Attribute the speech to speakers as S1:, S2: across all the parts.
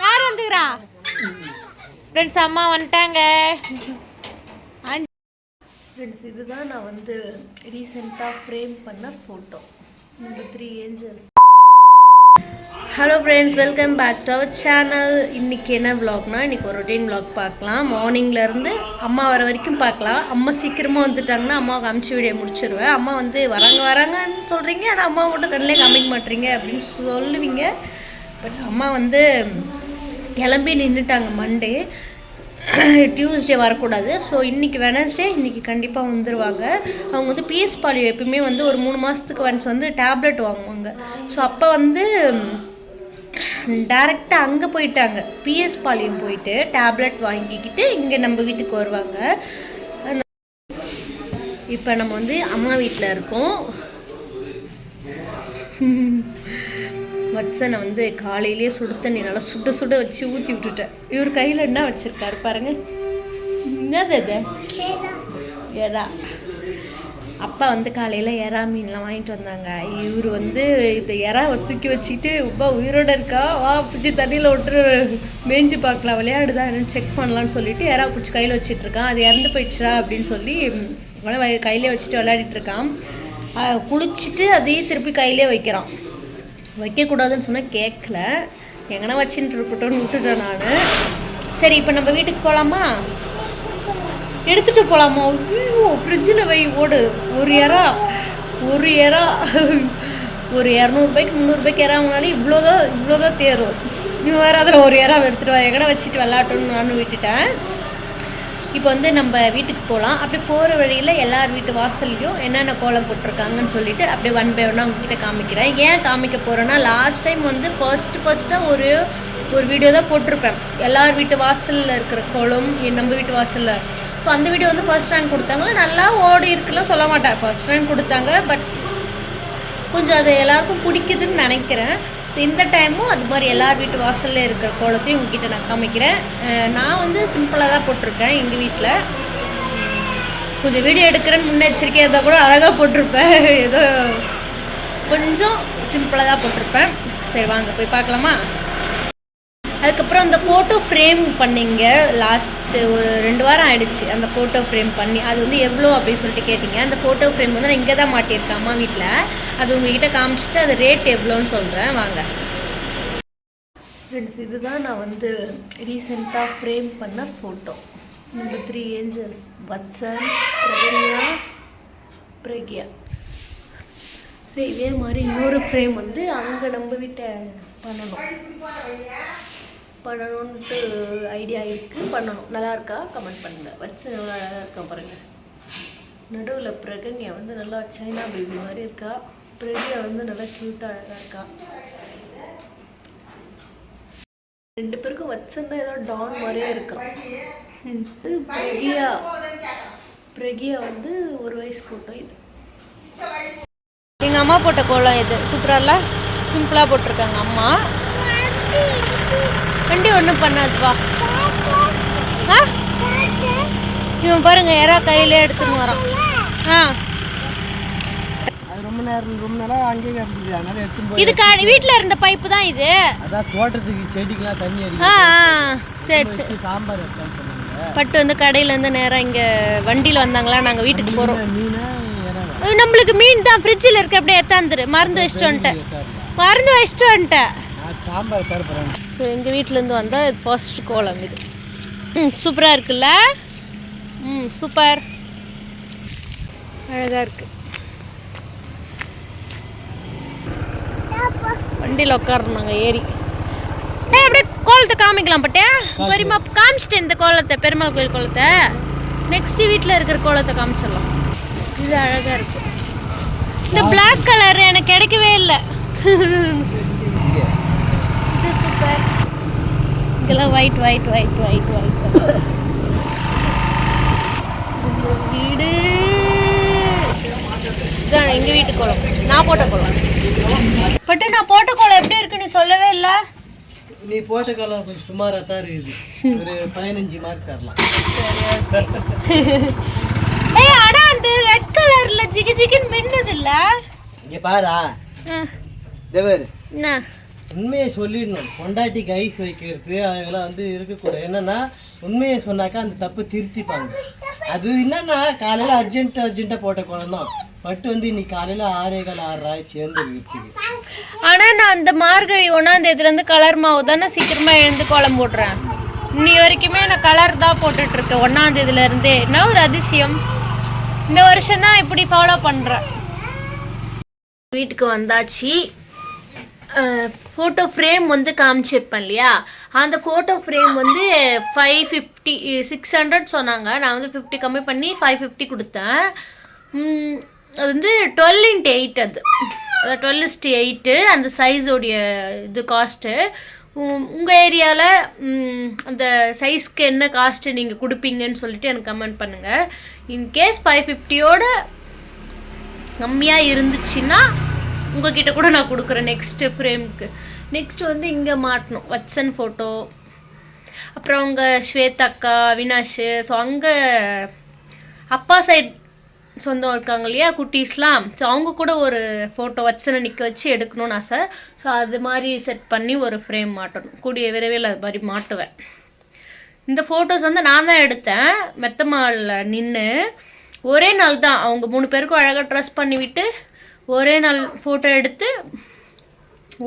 S1: யார் வந்துக்கிறா? ஃப்ரெண்ட்ஸ் அம்மா வந்துட்டாங்க.
S2: ஃப்ரெண்ட்ஸ் இதுதான் நான் வந்து ரீசெண்டாக ஃப்ரேம் பண்ண photo number three angels hello friends welcome back to our channel இன்றைக்கி என்ன vlogனா இன்றைக்கி ஒரு ரொட்டீன் vlog பார்க்கலாம். மார்னிங்லேருந்து அம்மா வர வரைக்கும் பார்க்கலாம். அம்மா சீக்கிரமாக வந்துட்டாங்கன்னா அம்மாவுக்கு அமுச்சு வீடியோ முடிச்சிருவேன். அம்மா வந்து வராங்க வராங்கன்னு சொல்கிறீங்க ஆனால் அம்மா மட்டும் கண்ணிலே காமிக்க மாட்டீங்க அப்படின்னு சொல்லுவீங்க. பட் அம்மா வந்து கிளம்பி நின்றுட்டாங்க மண்டே டியூஸ்டே வரக்கூடாது. ஸோ இன்றைக்கி வெனஸ்டே இன்றைக்கி கண்டிப்பாக வந்துடுவாங்க அவங்க வந்து பிஎஸ் பாலியோ எப்பயுமே வந்து ஒரு மூணு மாதத்துக்கு ஒன்ஸ் வந்து டேப்லெட் வாங்குவாங்க. ஸோ அப்போ வந்து டேரெக்டாக அங்கே போயிட்டாங்க. பிஎஸ் பாளையம் போயிட்டு டேப்லெட் வாங்கிக்கிட்டு இங்கே நம்ம வீட்டுக்கு வருவாங்க. இப்போ நம்ம வந்து அம்மா வீட்டில் இருக்கோம். வட்சனை வந்து காலையிலேயே சுடு தண்ணி நல்லா சுட சுட வச்சு ஊற்றி விட்டுட்டேன். இவர் கையில் என்ன வச்சுருக்காரு பாருங்க. என்னது அது? அப்பா வந்து காலையில் எறா மீன்லாம் வாங்கிட்டு வந்தாங்க. இவர் வந்து இந்த எறாவை தூக்கி வச்சுக்கிட்டு உப்பா உயிரோட இருக்கா? வா பிடிச்சி தண்ணியில் விட்டு மேய்ஞ்சி பார்க்கலாம். விளையாடுதா? என்னன்னு செக் பண்ணலாம்னு சொல்லிட்டு எறா பிடிச்சி கையில் வச்சிட்டு இருக்கான். அது இறந்து போயிடுச்சா அப்படின்னு சொல்லி உடனே கையிலே வச்சுட்டு விளையாடிட்டு இருக்கான். குளிச்சுட்டு அதையே திருப்பி கையிலே வைக்கிறான். வைக்கக்கூடாதுன்னு சொன்னால் கேட்கல எங்கன்னா வச்சுட்டு இருக்கட்டும்னு விட்டுட்டேன் நான். சரி இப்போ நம்ம வீட்டுக்கு போகலாமா எடுத்துட்டு போகலாமா ஐயோ ஃப்ரிட்ஜில் வை ஓடு. ஒரு இறா ஒரு இறா ஒரு இரநூறுபாய்க்கு முந்நூறுபாய்க்கு இறா வாங்கினாலும் இவ்வளோதான் இவ்வளோதான் தேரும். இவன் வேறு அதில் ஒரு இறா எடுத்துட்டு வர எங்கடா வச்சுட்டு விளாட்டணும்னு நானும் விட்டுட்டேன். இப்போ வந்து நம்ம வீட்டுக்கு போகலாம். அப்படி போகிற வழியில் எல்லார் வீட்டு வாசல்லையும் என்னென்ன கோலம் போட்டிருக்காங்கன்னு சொல்லிட்டு அப்படியே ஒன் பை ஒன்னாக உங்ககிட்ட காமிக்கிறேன். ஏன் காமிக்க போகிறேன்னா லாஸ்ட் டைம் வந்து ஃபர்ஸ்ட் ஃபர்ஸ்ட்டாக ஒரு ஒரு வீடியோ தான் போட்டிருப்பேன். எல்லார் வீட்டு வாசலில் இருக்கிற கோலம் என் நம்ம வீட்டு வாசலில் ஸோ அந்த வீடியோ வந்து ஃபர்ஸ்ட் ரேங்க் கொடுத்தாங்க. நல்லா ஓடி இருக்குலாம் சொல்ல மாட்டேன் ஃபர்ஸ்ட் ரேங்க் கொடுத்தாங்க பட் கொஞ்சம் அது எல்லாருக்கும் பிடிக்குதுன்னு நினைக்கிறேன். ஸோ இந்த டைமும் அது மாதிரி எல்லார் வீட்டு வாசலில் இருக்கிற கோலத்தையும் உங்ககிட்ட நான் காமிக்கிறேன். நான் வந்து சிம்பிளாக தான் போட்டிருக்கேன் எங்கள் வீட்டில் கொஞ்சம் வீடியோ எடுக்கிறேன்னு முன்னெச்சரிக்கையாக இருந்தால் கூட அழகாக போட்டிருப்பேன். ஏதோ கொஞ்சம் சிம்பிளாக தான் போட்டிருப்பேன். சரி வாங்க போய் பார்க்கலாமா? அதுக்கப்புறம் அந்த ஃபோட்டோ ஃப்ரேம் பண்ணீங்க. லாஸ்ட்டு ஒரு ரெண்டு வாரம் ஆயிடுச்சு அந்த ஃபோட்டோ ஃப்ரேம் பண்ணி. அது வந்து எவ்வளோ அப்படின்னு சொல்லிட்டு கேட்டிங்க. அந்த ஃபோட்டோ ஃப்ரேம் வந்து நான் இங்கே தான் மாட்டியிருக்கேன் அம்மா வீட்டில் அது உங்ககிட்ட காமிச்சிட்டு அது ரேட் எவ்வளோன்னு சொல்கிறேன் வாங்க. ஃப்ரெண்ட்ஸ் இதுதான் நான் வந்து ரீசெண்டாக ஃப்ரேம் பண்ண ஃபோட்டோ இந்த three angels Vatsan Pragnya Pragya so இதே மாதிரி இன்னொரு ஃப்ரேம் வந்து அங்கே நம்ம வீட்டை பண்ணணும். பண்ணணுன்ட்டு ஐடியா இருக்குது பண்ணணும். நல்லா இருக்கா கமெண்ட் பண்ணுங்க. வச்சு நல்லா அழகாக இருக்கா பாருங்க. நடுவில் பிரகன்யா வந்து நல்லா சைனா பேபி மாதிரி இருக்கா? பிரக்யா வந்து நல்லா க்யூட்டாக அழகாக இருக்கா? ரெண்டு பேருக்கும் வச்சிருந்தா ஏதோ டான் மாதிரியே இருக்கான் இது பிரகியா. பிரகியா வந்து ஒரு வயசு போட்டோ இது.
S1: எங்கள் அம்மா போட்ட கோலம் இது. சூப்பராக சிம்பிளாக போட்டிருக்காங்க அம்மா. வண்டி ஒன்றும் பண்ணாதுப்பா. ஆ? இவன் பாருங்க யாரா கையிலே எடுத்துன்னு வரான். ஆ.
S3: அது ரொம்ப நேரம் ரொம்ப நேரம் அங்கேயே இருந்தது அதனால எடுத்துன்னு போய்
S1: இது கா வீட்டில் இருந்த பைப்பு தான் இது.
S3: அதான் தோட்டத்துக்கு செடிக்கெல்லாம் தண்ணி
S1: ஆ சரி சரி.
S3: வச்சு சாம்பார் எடுத்தான்னு சொன்னாங்க.
S1: பட்டு வந்து கடையிலேருந்து நேராக இங்கே வண்டியில் வந்தாங்களா? நாங்கள் வீட்டுக்கு போகிறோம்
S3: மீனா
S1: நம்மளுக்கு மீன் தான் ஃப்ரிட்ஜில் இருக்க. அப்படியே எத்தாந்துரு. மறந்து வச்சுட்டு வந்துட்டேன். மறந்து வச்சுட்டு வந்துட்டேன்.
S3: சாம்பார் தரப்போகிறேன்
S1: ஸோ எங்கள் வீட்டிலேருந்து வந்தால் இது ஃபர்ஸ்ட் கோலம் இது. ம் சூப்பராக இருக்குல்ல? ம் சூப்பர் அழகாக இருக்கு. வண்டியில் உட்காரணும் நாங்கள் ஏறி. அப்படியே கோலத்தை காமிக்கலாம் பட்டே. பெரியமா காமிச்சிட்டேன் இந்த கோலத்தை பெருமாள் கோயில் கோலத்தை. நெக்ஸ்ட் வீட்டில் இருக்கிற கோலத்தை காமிச்சிடலாம். இது அழகாக இருக்கு. இந்த Black கலர் எனக்கு கிடைக்கவே இல்லை. இது சூப்பர் இதெல்லாம் white white white white white வீடு. இதான் எங்க வீட்டு கோலம் நான் போட்ட கோலம் பட்டு நான் போட்ட கோலம் எப்படி இருக்கு? நீ சொல்லவே இல்லை.
S3: நீ போட்ட காலம் கொஞ்சம் சுமாராக தான் இருக்குது. ஒரு பதினஞ்சு மார்க் தரலாம்.
S1: ஏய் ஆனா அந்த ரெட் கலர்ல ஜிகு ஜிகுன்னு மின்னுது இல்ல?
S3: இங்க பாரா. தேவர்
S2: என்ன?
S3: உண்மையை சொல்லிடணும். பொண்டாட்டி கைஸ் வைக்கிறது அதெல்லாம் வந்து இருக்கக்கூடாது. என்னன்னா உண்மையை சொன்னாக்கா அந்த தப்பு திருத்திப்பாங்க. அது என்னன்னா காலையில் அர்ஜென்ட் அர்ஜென்ட்டாக போட்ட குளம் தான். பட் வந்து இன்னைக்கு காலையில் ஆறே கால் ஆறு சேர்ந்து வீட்டுக்கு.
S2: நான் அந்த மார்கழி ஒன்றாந்தேதிலேருந்து கலர் மாவு தான் நான் சீக்கிரமாக எழுந்து கோலம் போடுறேன். இன்னி வரைக்குமே நான் கலர் தான் போட்டுட்ருக்கேன் இருக்கேன் இருந்தே என்ன ஒரு அதிசயம்? இந்த வருஷம் தான் இப்படி ஃபாலோ பண்ணுறேன் வீட்டுக்கு வந்தாச்சு. ஃபோட்டோ ஃப்ரேம் வந்து காமிச்சிருப்பேன் இல்லையா அந்த ஃபோட்டோ ஃப்ரேம் வந்து ஃபைவ் ஃபிஃப்டி சிக்ஸ் ஹண்ட்ரட் சொன்னாங்க. நான் வந்து ஃபிஃப்டி கம்மி பண்ணி ஃபைவ் ஃபிஃப்டி கொடுத்தேன். அது வந்து டுவெல் இன்ட்டு எயிட் அது. டுவெல் இஸ்ட்டு எயிட்டு அந்த சைஸோடைய இது காஸ்ட்டு உங்கள் ஏரியாவில் அந்த சைஸ்க்கு என்ன காஸ்ட்டு நீங்கள் கொடுப்பீங்கன்னு சொல்லிட்டு எனக்கு கமெண்ட் பண்ணுங்கள் இன்கேஸ் ஃபைவ் ஃபிஃப்டியோட கம்மியாக இருந்துச்சுன்னா உங்ககிட்ட கூட நான் கொடுக்குறேன் நெக்ஸ்ட்டு ஃப்ரேம்க்கு நெக்ஸ்ட் வந்து இங்கே மாட்டணும். வச்சன் ஃபோட்டோ அப்புறம் அவங்க ஸ்வேதா அக்கா அவினாஷ். ஸோ அங்கே அப்பா சைட் சொந்தம் இருக்காங்க இல்லையா குட்டீஸ்லாம். ஸோ அவங்க கூட ஒரு ஃபோட்டோ வச்சனை நிற்க வச்சு எடுக்கணும்னு ஆசை. ஸோ அது மாதிரி செட் பண்ணி ஒரு ஃப்ரேம் மாட்டணும். கூடிய விரைவில் அது மாதிரி மாட்டுவேன். இந்த ஃபோட்டோஸ் வந்து நான் தான் எடுத்தேன். மெத்தமாலில் நின்று ஒரே நாள் தான் அவங்க மூணு பேருக்கும் அழகாக ட்ரெஸ் பண்ணிவிட்டு ஒரே நாள் ஃபோட்டோ எடுத்து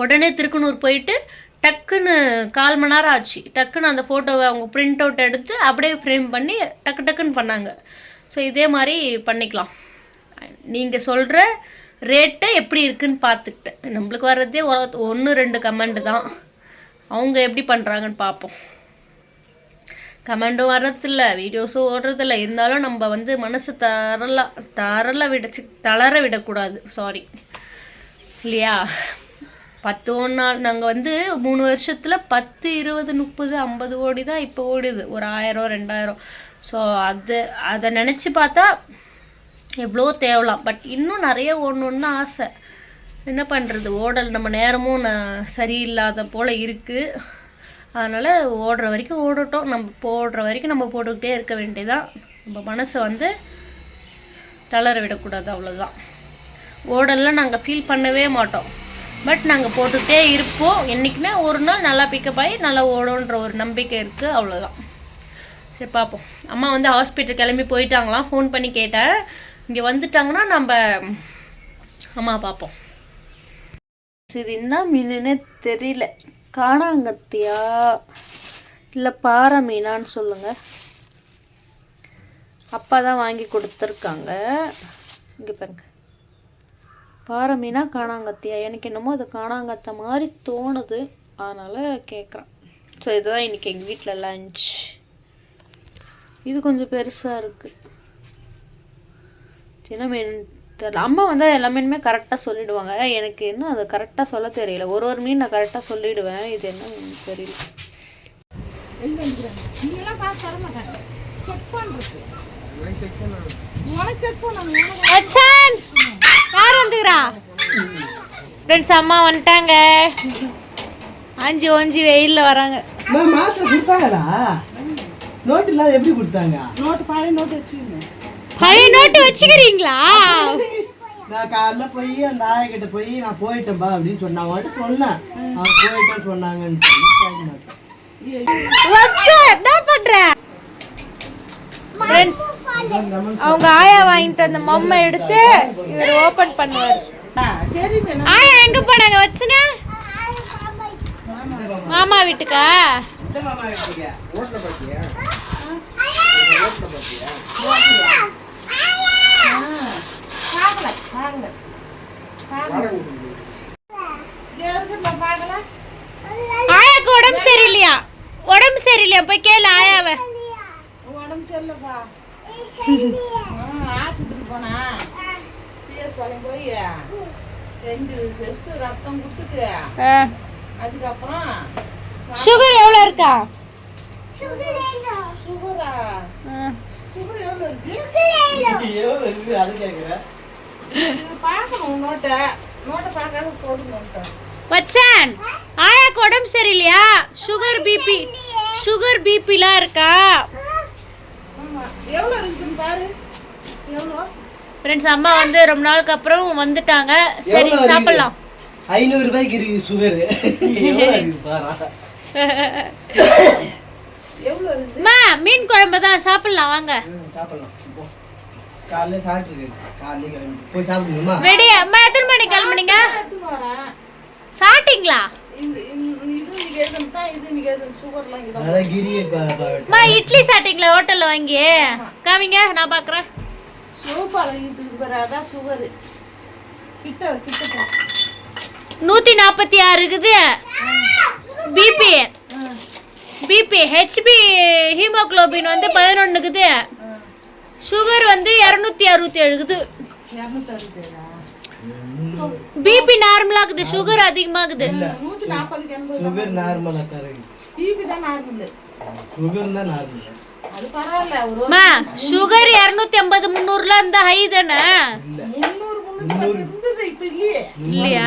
S2: உடனே திருக்கனூர் போயிட்டு டக்குன்னு கால் மணி நேரம் ஆச்சு. டக்குன்னு அந்த ஃபோட்டோவை அவங்க பிரிண்ட் அவுட் எடுத்து அப்படியே ஃப்ரேம் பண்ணி டக்கு டக்குன்னு பண்ணாங்க. ஸோ இதே மாதிரி பண்ணிக்கலாம். நீங்கள் சொல்கிற ரேட்டு எப்படி இருக்குன்னு பார்த்துக்கிட்டேன் நம்மளுக்கு வர்றதே ஒன்று ரெண்டு கமெண்ட் தான். அவங்க எப்படி பண்ணுறாங்கன்னு பார்ப்போம். கமெண்டும் வர்றதில்ல வீடியோஸும் ஓடுறதில்ல. இருந்தாலும் நம்ம வந்து மனசு தரலாம் தரல விடச்சு தளர விடக்கூடாது. சாரி இல்லையா? பத்து ஒன்றா நாள் நாங்கள் வந்து மூணு வருஷத்தில் பத்து இருபது முப்பது ஐம்பது கோடி தான் இப்போ ஓடுது. ஒரு ஆயிரம் ரெண்டாயிரம். ஸோ அது அதை நினச்சி பார்த்தா எவ்வளோ தேவலாம். பட் இன்னும் நிறைய ஓடணுன்னு ஆசை. என்ன பண்ணுறது ஓடல் நம்ம நேரமும் ந- சரியில்லாத போல் இருக்குது அதனால் ஓடுற வரைக்கும் ஓடட்டும். நம்ம போடுற வரைக்கும் நம்ம போட்டுக்கிட்டே இருக்க வேண்டியதான் நம்ம மனசை வந்து தளர விடக்கூடாது அவ்வளோதான் ஓடலாம் நாங்கள் ஃபீல் பண்ணவே மாட்டோம். பட் நாங்கள் போட்டுக்கிட்டே இருப்போம். என்றைக்குமே ஒரு நாள் நல்லா பிக்கப் ஆகி நல்லா ஓடுன்ற ஒரு நம்பிக்கை இருக்குது அவ்வளோதான் சரி பார்ப்போம் அம்மா வந்து ஹாஸ்பிட்டல் கிளம்பி போயிட்டாங்களாம். ஃபோன் பண்ணி கேட்டேன். இங்கே வந்துட்டாங்கன்னா நம்ம அம்மா பார்ப்போம் சரி என்ன மீனுன்னு தெரியல. காணாங்கத்தியா? இல்லை பாறை மீனான்னு சொல்லுங்கள் அப்பா தான் வாங்கி கொடுத்துருக்காங்க. இங்கே பாருங்க. பாறை மீனா காணாங்கத்தியா? எனக்கு என்னமோ அது காணாங்கத்த மாதிரி தோணுது. அதனால் கேட்குறேன் ஸோ இதுதான் இன்னைக்கு எங்கள் வீட்டில் லஞ்ச் இது கொஞ்சம் பெருசாக இருக்குது சின்ன மீன் தெரியல. அம்மா வந்து எல்லா மீனுமே கரெக்டாக சொல்லிடுவாங்க. எனக்கு இன்னும் அது கரெக்டாக சொல்ல தெரியல. ஒரு ஒரு மீன் நான் கரெக்டாக சொல்லிடுவேன். இது என்ன தெரியல. அச்சான் யார் வந்துக்கிறா? ஃப்ரெண்ட்ஸ் அம்மா வந்துட்டாங்க. ஆஞ்சி ஓஞ்சி வெயிலில் வராங்க.
S3: மாத்திரை கொடுத்தாங்களா? நோட்டு இல்லாத எப்படி கொடுத்தாங்க?
S2: பழைய நோட்டு வச்சுக்கிறீங்களா?
S3: நான் காலைல போய் அந்த ஆயா கிட்ட போய் நான் போயிட்டேன்பா அப்படின்னு சொன்னாங்க அவன்கிட்ட சொன்னேன். அவன் போயிட்டேன்னு சொன்னாங்கன்னு
S2: அவங்க ஆயா வாங்கிட்டு வந்த மம்மை எடுத்து இவர் ஓபன் பண்ணுவார். ஆயா எங்க போனாங்க வச்சுன மாமா வீட்டுக்கா?
S3: இந்த மாமா வீட்டுக்கு? பாத்தியா
S2: ஆயாக்கு உடம்பு சரியில்லையா? உடம்பு சரியில்லையா? போய் கேளு ஆயாவை.
S4: ஆஸ்பத்திரி போனா பிஎஸ் போய் ரெண்டு செஸ்ட் ரத்தம் கொடுத்துட்டு அதுக்கப்புறம்
S2: சுகர் எவ்வளோ இருக்கா?
S4: சுகரா
S2: ஆ.
S4: சுகர் எவ்வளோ இருக்கு?
S3: எவ்வளவு இருக்கு? அது கேக்குறேன்.
S2: வச்சான் ஆயாக்கு உடம்பு சரியில்லையா? சுகர் பிபி சுகர் பிபிலாம் இருக்கா? ஃப்ரெண்ட்ஸ் அம்மா வந்து ரொம்ப நாளுக்கு அப்புறம் வந்துட்டாங்க. சரி? சாப்பிடலாம்.
S3: ஐநூறு ரூபாய்க்கு இருக்குது சுகர்
S2: மீன் குழம்பு தான். சாப்பிடலாம் வாங்க.
S3: சாப்பிடலாம். காலைல சாப்பிட்டுருக்கு காலையில கிளம்பி போய் சாப்பிடணுமா
S2: வெடி அம்மா எத்தனை மணிக்கு கிளம்புனீங்க? சாப்பிட்டீங்களா? இட்லி சாப்பிட்டீங்களா ஹோட்டல்ல வாங்கி? காமிங்க நான் பாக்குறேன். நூத்தி நாற்பத்தி ஆறு இருக்குது. பிபி பிபி ஹெச்பி ஹீமோகுளோபின் வந்து பதினொன்னுக்குது. சுகர் வந்து இரநூத்தி அறுபத்தி ஏழுக்குது பிபி நார்மலாகுது சுகர் அதிகமாகுது.
S3: சுகர்
S4: பிபி தான் நார்மல்
S3: சுகர் தான் நார்மல்
S2: சுகர் இரநூத்தி ஐம்பது முந்நூறுல இருந்தா ஹை தானே?
S4: இல்லையே.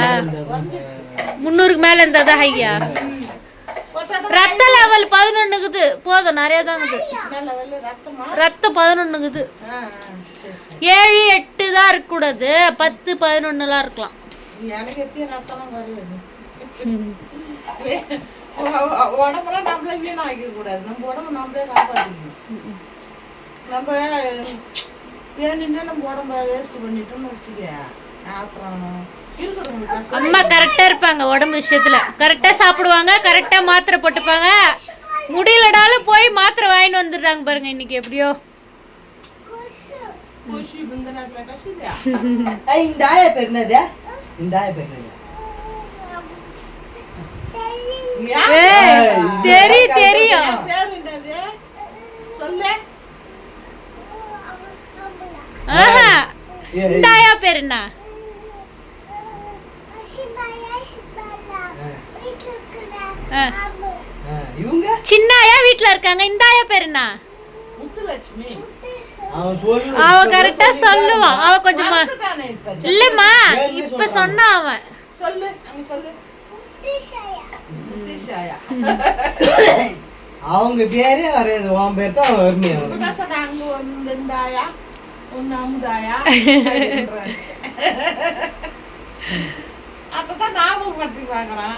S2: முந்நூறுக்கு மேல இருந்தா தான் ஹையா ரத்த லெவல் பதினொன்னுக்குது போதும் நிறைய தான்
S4: ரத்தமா
S2: பதினொன்னுக்குது ஏழு எட்டு தான் இருக்கக்கூடாது. பத்து பதினொன்னுலாம் இருக்கலாம்.
S4: உடம்பெல்லாம் நம்மளே வீணாக்க கூடாது நம்ம உடம்ப நம்மளே காப்பாற்றிக்கணும் நம்ம வேணும்னே நம்ம உடம்ப வேஸ்ட் பண்ணிட்டோம்னு வச்சுக்க கஷ்டம்
S2: அம்மா கரெக்டா இருப்பாங்க உடம்பு விஷயத்துல. கரெக்டா சாப்பிடுவாங்க கரெக்டா மாத்திரை போட்டுப்பாங்க. முடியலடாலும் போய் மாத்திரை வாங்கிட்டு வந்துடுறாங்க பாருங்க இன்னைக்கு எப்படியோ.
S4: பூசி இந்த நேரத்தில் கஷ்டதா
S3: இந்த ஆயா பேர் என்னது? இந்த ஆயா பேர் என்னது?
S2: ஏய், தெரியும். தெரியும்
S4: சொல்லு.
S2: ஆஹா
S3: ஏய்,
S2: இந்த ஆயா பேர் என்ன ஆ.
S3: ஆ, இவங்க
S2: சின்ன ஆயா வீட்ல இருக்காங்க? இந்த ஆயா பேர் என்ன?
S4: முத்துலட்சுமி.
S3: அவன் சொல்லு.
S2: அவ கரெக்டா சொல்லுவான். அவ கொஞ்சமா இல்லம்மா இப்ப சொன்னா அவன்.
S4: சொல்லு அங்க சொல்லு. முத்தீஷாயா
S3: அவங்க பேரே வரையாது உன் பேர் தான்
S4: அமுதாயா? அப்பதான் ஞாபகம் படுத்தி பார்க்குறான்